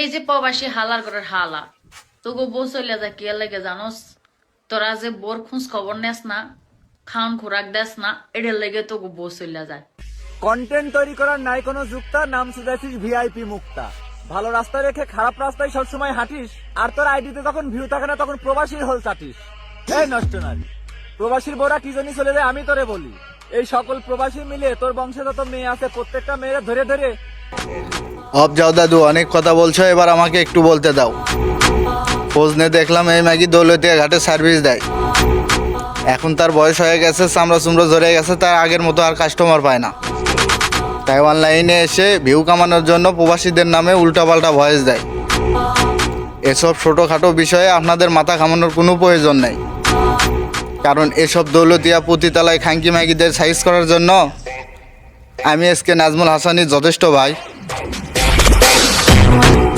এই যে প্রবাসী হালার ঘরের হালা তোকে বউ চলে যা কে লাগে জানোস? তোরা যে বোর খুঁজ খবর নেস না, খাওন খোরাক দেস না এটার লেগে তোকে বউ চলে যায়। কন্টেন্ট তৈরি করার নাই কোনো যুক্তা, নাম সুজাইছিস ভিআইপি মুক্তা। ভালো রাস্তা রেখে খারাপ রাস্তায় সবসময় হাঁটিস, আর তোর আইডিতে তখন ভিউ থাকে না, তখন প্রবাসীর হল চাটিস। এই নষ্ট নারী প্রবাসীর বোরা কি জন্য চলে যায়, আমি তোরে বলি। এই সকল প্রবাসী মিলে তোর বংশে যত মেয়ে আছে, প্রত্যেকটা মেয়েরা ধরে ধরে। অব যাও দাদু, অনেক কথা বলছো, এবার আমাকে একটু বলতে দাও। খোঁজ দেখলাম এই ম্যাগি দৌলতিয়া ঘাটে সার্ভিস দেয়। এখন তার বয়স হয়ে গেছে, চামড়া চুমড়া ধরে গেছে, তার আগের মতো আর কাস্টমার পায় না। তাই অনলাইনে এসে ভিউ কামানোর জন্য প্রবাসীদের নামে উল্টাপাল্টা ভয়েস দেয়। এসব ছোটোখাটো বিষয়ে আপনাদের মাথা ঘামানোর কোনো প্রয়োজন নেই। কারণ এসব দৌলতিয়া পুঁতিতলায় খাঙ্কি ম্যাগিদের সাইজ করার জন্য আমি এসকে নাজমুল হাসানি যথেষ্ট ভাই। one.